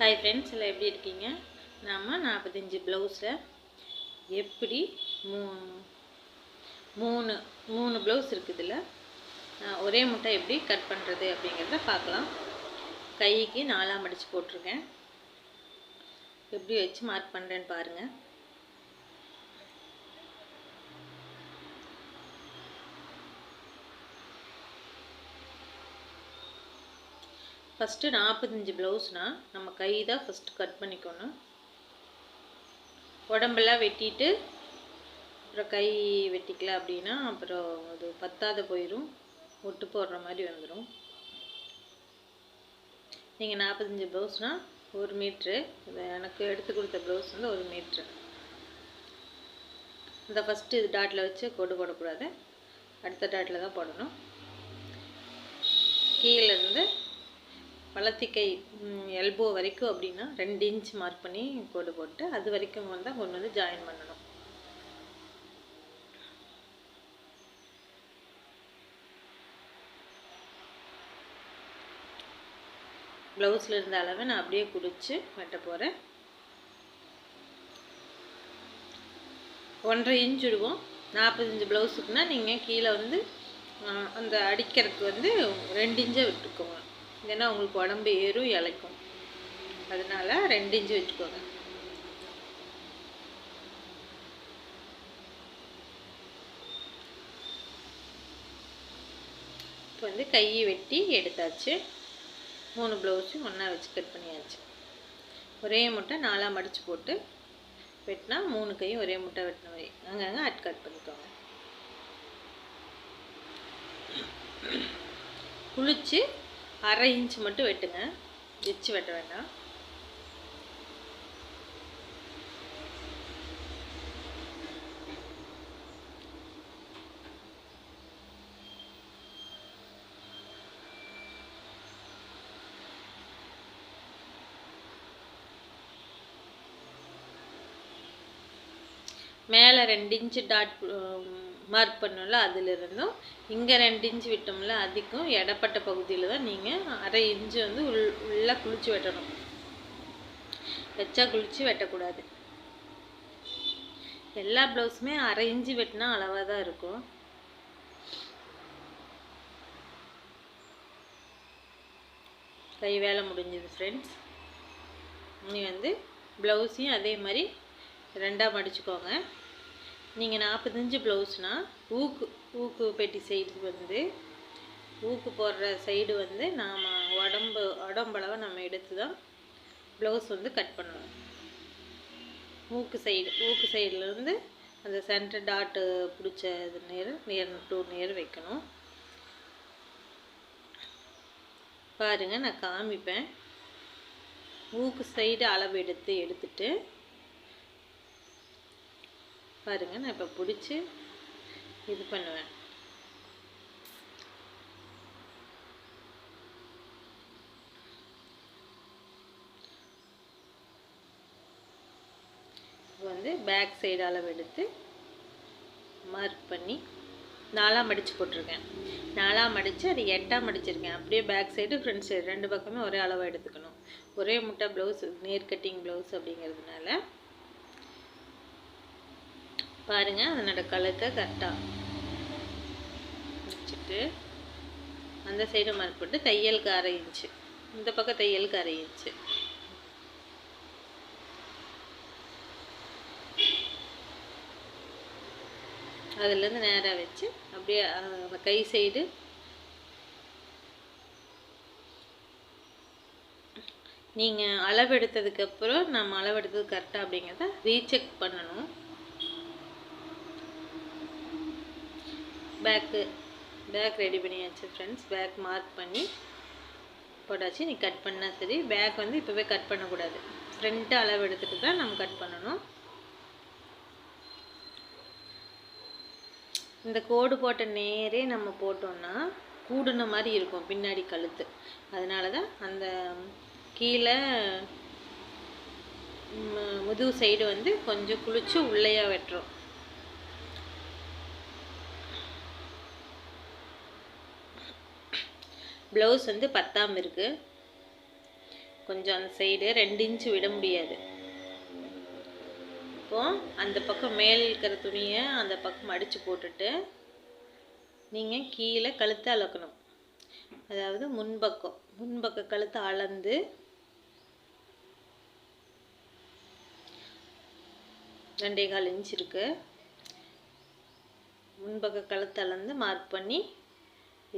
Hi friends எல்லாம் எப்படி இருக்கீங்க? நாம் நாற்பத்தஞ்சு ப்ளவுஸில் எப்படி மூ மூணு மூணு ப்ளவுஸ் இருக்குதுல்ல? ஒரே முட்டை எப்படி கட் பண்ணுறது அப்படிங்கிறத பார்க்கலாம். கைக்கு நாலாம் அடித்து போட்டிருக்கேன். எப்படி வச்சு மார்க் பண்ணுறேன்னு பாருங்கள் ஃபஸ்ட்டு நாற்பத்தஞ்சு ப்ளவுஸ்னால் நம்ம கை தான் ஃபஸ்ட்டு கட் பண்ணிக்கணும். உடம்பெல்லாம் வெட்டிட்டு அப்புறம் கை வெட்டிக்கல அப்படின்னா அப்புறம் அது பத்தாத போயிடும் ஒட்டு போடுற மாதிரி வந்துடும் நீங்கள் நாற்பத்தஞ்சு ப்ளவுஸ்னால் ஒரு மீட்ரு எனக்கு எடுத்து கொடுத்த ப்ளவுஸ் வந்து ஒரு மீட்ரு இந்த ஃபஸ்ட்டு இது டாட்டில் வச்சு கொடு போடக்கூடாது. அடுத்த டாட்டில் தான் போடணும். வளர்த்திக்கை எல்போ வரைக்கும் அப்படின்னா ரெண்டு இன்ச் மார்க் பண்ணி கோடு போட்டு அது வரைக்கும் வந்தால் கொண்டு வந்து ஜாயின் பண்ணணும். ப்ளவுஸில் இருந்த அளவை நான் அப்படியே குடிச்சு வெட்ட போகிறேன் ஒன்றரை இன்ச் விடுவோம். நாற்பத்தஞ்சு ப்ளவுஸுக்குன்னா நீங்கள் கீழே வந்து அந்த அடிக்கிறதுக்கு வந்து ரெண்டு இன்ச்சை விட்டுக்கோங்க. ஏன்னா உங்களுக்கு உடம்பு ஏறும் இலைக்கும் அதனால ரெண்டு இன்ச்சு வச்சுக்கோங்க. இப்போ வந்து கையை வெட்டி எடுத்தாச்சு. மூணு ப்ளவுஸும் ஒன்றா வச்சு கட் பண்ணியாச்சு. ஒரே முட்டை நாலாக மடித்து போட்டு வெட்டினா மூணு கையும் ஒரே முட்டை வெட்டின மாதிரி. அங்கங்கே அட் கட் பண்ணிக்கோங்க. குளிச்சு அரை இன்ச் மட்டும் வெட்டுங்க. வச்சு வெட்ட வேண்டாம். மேலே ரெண்டு இன்ச்சு டாட் மார்க் பண்ணோம்ல அதிலிருந்தும். இங்கே ரெண்டு இன்ச்சு விட்டோம்ல அதுக்கும் இடப்பட்ட பகுதியில் தான் நீங்கள் அரை இன்ச்சு வந்து உள் உள்ளே குளிச்சு வெட்டணும். வச்சா குளிச்சு வெட்டக்கூடாது. எல்லா ப்ளவுஸுமே அரை இன்ச்சு வெட்டினா அளவாக தான் இருக்கும். கை வேலை முடிஞ்சது ஃப்ரெண்ட்ஸ் நீ வந்து ப்ளவுஸையும் அதே மாதிரி ரெண்டாக மடிச்சுக்கோங்க. நீங்கள் நாற்பத்தஞ்சு ப்ளவுஸ்னால் ஊக்கு ஊக்கு பெட்டி சைடு வந்து ஊக்கு போடுற சைடு வந்து நாம் உடம்பு உடம்பளவை நம்ம எடுத்து தான் ப்ளவுஸ் வந்து கட் பண்ணணும். ஊக்கு சைடு ஊக்கு சைட்லேருந்து அந்த சென்டர் டாட்டு பிடிச்ச இது நேர் நேர் டூ நேர் வைக்கணும். பாருங்கள் நான் காமிப்பேன். ஊக்கு சைடு அளவு எடுத்து எடுத்துட்டு பாருங்க நான் இப்போ பிடிச்சி இது பண்ணுவேன். வந்து பேக் சைடு அளவு எடுத்து மார்க் பண்ணி நாலாம் மடித்து போட்டிருக்கேன். நாலாம் மடித்து அது எட்டாம் மடிச்சிருக்கேன் அப்படியே பேக் சைடு ஃப்ரண்ட் சைடு ரெண்டு பக்கமே ஒரே அளவு எடுத்துக்கணும். ஒரே முட்டை ப்ளவுஸ் நேர் கட்டிங் ப்ளவுஸ் அப்படிங்கிறதுனால பாருங்க அதனோட கழுத்தை கரெக்டாக வச்சுட்டு அந்த சைடு மார்க் போட்டு தையலுக்கு அரை இன்ச்சு இந்த பக்கம் தையலுக்கு அரை இன்ச்சு அதுலேருந்து நேராக வச்சு அப்படியே கை சைடு நீங்கள் அளவெடுத்ததுக்கப்புறம் நம்ம அளவெடுத்தது கரெக்டாக அப்படிங்கிறத ரீசெக் பண்ணணும். பேக்கு பேக் ரெடி பண்ணியாச்சு ஃப்ரெண்ட்ஸ் பேக் மார்க் பண்ணி போட்டாச்சு. நீ கட் பண்ணால் சரி. பேக் வந்து இப்போவே கட் பண்ணக்கூடாது. ஃப்ரண்ட்டு அளவு எடுத்துகிட்டு தான் நம்ம கட் பண்ணணும். இந்த கோடு போட்ட நேரே நம்ம போட்டோம்னா கூடுன மாதிரி இருக்கும் பின்னாடி கழுத்து. அதனால தான் அந்த கீழே முதுகு சைடு வந்து கொஞ்சம் குளிச்சு உள்ளேயா வெட்டுறோம். ப்ளவுஸ் வந்து பத்தாம் இருக்குது கொஞ்சம் அந்த சைடு ரெண்டு இன்ச்சு விட முடியாது. இப்போது அந்த பக்கம் மேல் இருக்கிற துணியை அந்த பக்கம் அடித்து போட்டுட்டு நீங்கள் கீழே கழுத்தை அளக்கணும் அதாவது முன்பக்கம் முன்பக்க கழுத்தை அளந்து ரெண்டே கால் இன்ச் இருக்குது முன்பக்க கழுத்தை அளந்து மார்க் பண்ணி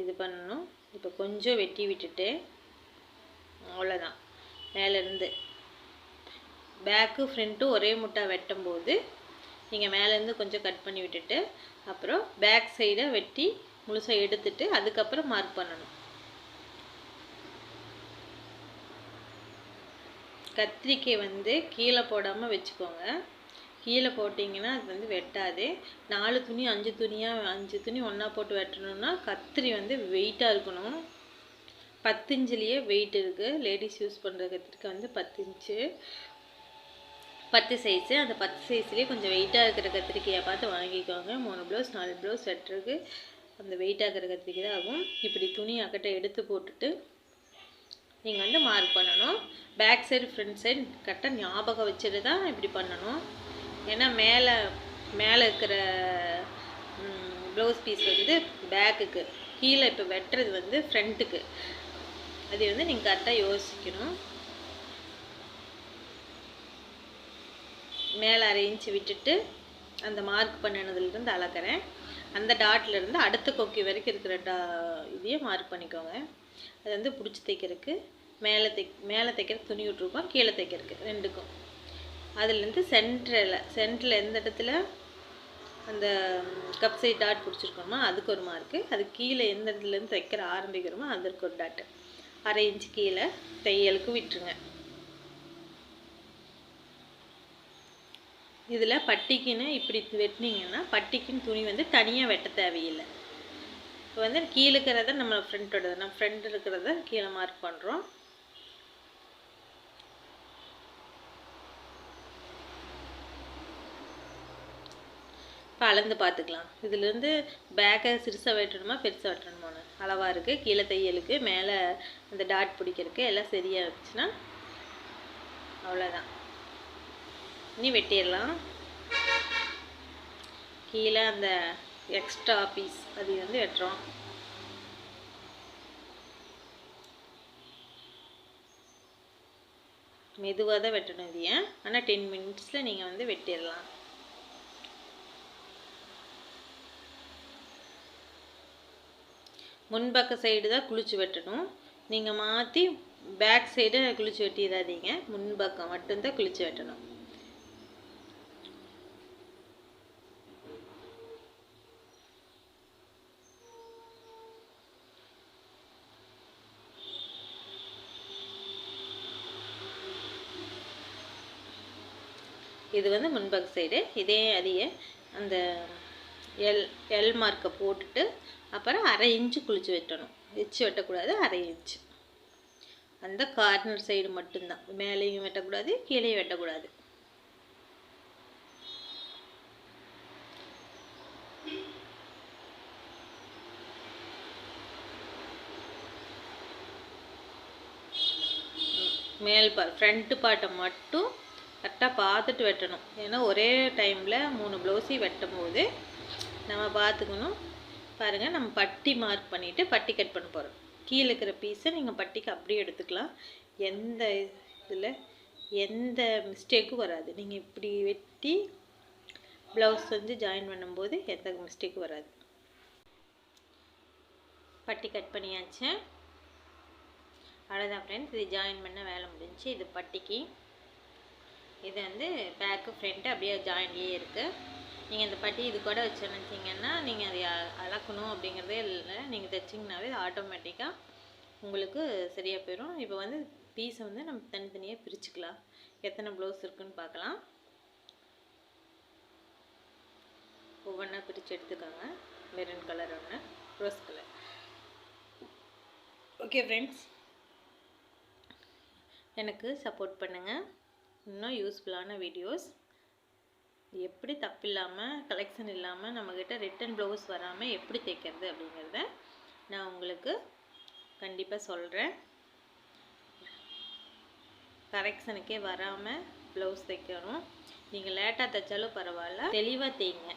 இது பண்ணணும். இப்போ கொஞ்சம் வெட்டி விட்டுட்டு அவ்வளோதான். மேலேருந்து. பேக்கு ஃப்ரண்ட்டும் ஒரே முட்டா வெட்டும்போது நீங்கள் மேலேருந்து கொஞ்சம் கட் பண்ணி விட்டுட்டு அப்புறம் பேக் சைடை வெட்டி முழுசாக எடுத்துட்டு அதுக்கப்புறம் மார்க் பண்ணணும். கத்திரிக்காய் வந்து கீழே போடாமல் வச்சுக்கோங்க. கீழே போட்டிங்கன்னா அது வந்து வெட்டாது. நாலு துணி அஞ்சு துணியாக அஞ்சு துணி ஒன்றா போட்டு வெட்டணும்னா கத்திரி வந்து வெயிட்டாக இருக்கணும். பத்து இன்ச்சுலேயே வெயிட் இருக்குது லேடிஸ் யூஸ் பண்ணுற கத்திரிக்காய் வந்து பத்து இன்ச்சு. பத்து சைஸு அந்த பத்து சைஸ்லேயே கொஞ்சம் வெயிட்டாக இருக்கிற கத்திரிக்கையை பார்த்து வாங்கிக்கோங்க. மூணு ப்ளவுஸ் நாலு ப்ளவுஸ் வெட்டுறதுக்கு அந்த வெயிட்டாக இருக்கிற கத்திரிக்கை தான் ஆகும். இப்படி துணி அக்கட்டை எடுத்து போட்டுட்டு நீங்கள் வந்து மார்க் பண்ணணும். பேக் சைடு ஃப்ரண்ட் சைடு கரெக்டாக ஞாபகம் வச்சுட்டு தான் இப்படி பண்ணணும். ஏன்னா மேலே மேலே இருக்கிற ப்ளவுஸ் பீஸ் வந்து பேக்குக்கு கீழே இப்போ வெட்டுறது வந்து ஃப்ரண்ட்டுக்கு அது வந்து நீங்கள் கரெக்டாக யோசிக்கணும். மேலே அரை இன்ச்சு விட்டுட்டு அந்த மார்க் பண்ணினதுலேருந்து அளக்கிறேன். அந்த டாட்லேருந்து அடுத்த கொக்கி வரைக்கும் இருக்கிற டா இதையே மார்க் பண்ணிக்கோங்க. அது வந்து பிடிச்சி தைக்கிறதுக்கு மேலே தைக் மேலே தைக்கிற துணி விட்ருக்கோம் கீழே தைக்கிறதுக்கு ரெண்டுக்கும். அதுலேருந்து சென்டரில் சென்டரில் எந்த இடத்துல? அந்த கப் சைட் டாட் பிடிச்சிருக்கோமோ அதுக்கு ஒரு மார்க்கு அது கீழே எந்த இடத்துலேருந்து தைக்கிற ஆரம்பிக்கிறோமோ அதற்கு ஒரு டாட்டு அரை இன்ச்சு கீழே தையலுக்கு விட்டுருங்க. இதில் பட்டிக்குன்னு இப்படி வெட்டினீங்கன்னா பட்டிக்குன்னு துணி வந்து தனியாக வெட்ட தேவையில்லை. இப்போ வந்து கீழே இருக்கிறத நம்ம ஃப்ரெண்டோட நம்ம ஃப்ரண்ட் இருக்கிறத கீழே மார்க் பண்ணுறோம் இப்போ அளந்து பார்த்துக்கலாம் இதுலேருந்து பேக்கை சிறுசாக வெட்டணுமா பெருசாக வெட்டணுமான்னு அளவாக இருக்குது கீழே தையலுக்கு மேலே அந்த டாட் பிடிக்கிறதுக்கு எல்லாம் சரியாக இருந்துச்சுன்னா அவ்வளோதான் இனி வெட்டிடலாம். கீழே அந்த எக்ஸ்ட்ரா பீஸ் அது வந்து வெட்டுறோம். மெதுவாக தான் வெட்டணும் இதையே. ஏன் ஆனால் டென் மினிட்ஸில் நீங்கள் வந்து வெட்டிடலாம். முன்பக்க சைடு தான் குளிச்சு வெட்டணும். நீங்கள் மாற்றி பேக் சைடு குளிச்சு வெட்டிடாதீங்க. முன்பக்கம் மட்டும்தான் குளிச்சு வெட்டணும். இது வந்து முன்பக்க சைடு இதே அதிக அந்த எல் எல் மார்க்கை போட்டுட்டு அப்புறம் அரை இன்ச்சு குளிச்சு வெட்டணும். எச்சு வெட்டக்கூடாது அரை இன்ச்சு அந்த கார்னர் சைடு மட்டும்தான். மேலேயும் வெட்டக்கூடாது கீழேயும் வெட்டக்கூடாது. மேல் பா ஃப்ரண்ட்டு பாட்டை மட்டும் கரெக்டாக பார்த்துட்டு வெட்டணும். ஏன்னா ஒரே டைமில் மூணு ப்ளவுஸையும் வெட்டும் போது நம்ம பார்த்துக்கணும். பாருங்கள் நம்ம பட்டி மார்க் பண்ணிவிட்டு பட்டி கட் பண்ண போகிறோம் கீழே இருக்கிற பீஸை நீங்கள் பட்டிக்கு அப்படியே எடுத்துக்கலாம். எந்த இதில் எந்த மிஸ்டேக்கும் வராது. நீங்கள் இப்படி வெட்டி ப்ளவுஸ் வந்து ஜாயின் பண்ணும்போது எந்த மிஸ்டேக்கும் வராது. பட்டி கட் பண்ணியாச்சு. அவ்வளோதான் ஃப்ரெண்ட்ஸ் இது ஜாயின் பண்ண வேலை முடிஞ்சு இது பட்டிக்கு. இது வந்து பேக்கு ஃப்ரண்ட்டு அப்படியே ஜாயின்லேயே இருக்குது நீங்கள் இந்த பட்டி இது கூட வச்சு நினச்சிங்கன்னா நீங்கள் அதை அளக்கணும் அப்படிங்கிறதே இல்லை. நீங்கள் தைச்சிங்கனாவே ஆட்டோமேட்டிக்காக உங்களுக்கு சரியாக போயிடும் இப்போ வந்து பீஸை வந்து நம்ம தனித்தனியாக பிரிச்சுக்கலாம். எத்தனை ப்ளவுஸ் இருக்குன்னு பார்க்கலாம். ஒவ்வொன்றா பிரித்து எடுத்துக்கோங்க. மெரூன் கலர் ஒன்று ரோஸ் கலர் ஓகே ஃப்ரெண்ட்ஸ் எனக்கு சப்போர்ட் பண்ணுங்கள் இன்னும் யூஸ்ஃபுல்லான வீடியோஸ் எப்படி தப்பில்லாமல் கலெக்ஷன் இல்லாமல் நம்மக்கிட்ட ரிட்டன் ப்ளவுஸ் வராமல் எப்படி தைக்கிறது அப்படிங்கிறத நான் உங்களுக்கு கண்டிப்பாக சொல்கிறேன் கரெக்ஷனுக்கே வராமல் ப்ளவுஸ் தைக்கணும். நீங்கள் லேட்டாக தைச்சாலும் பரவாயில்ல. தெளிவாக தேய்ங்க.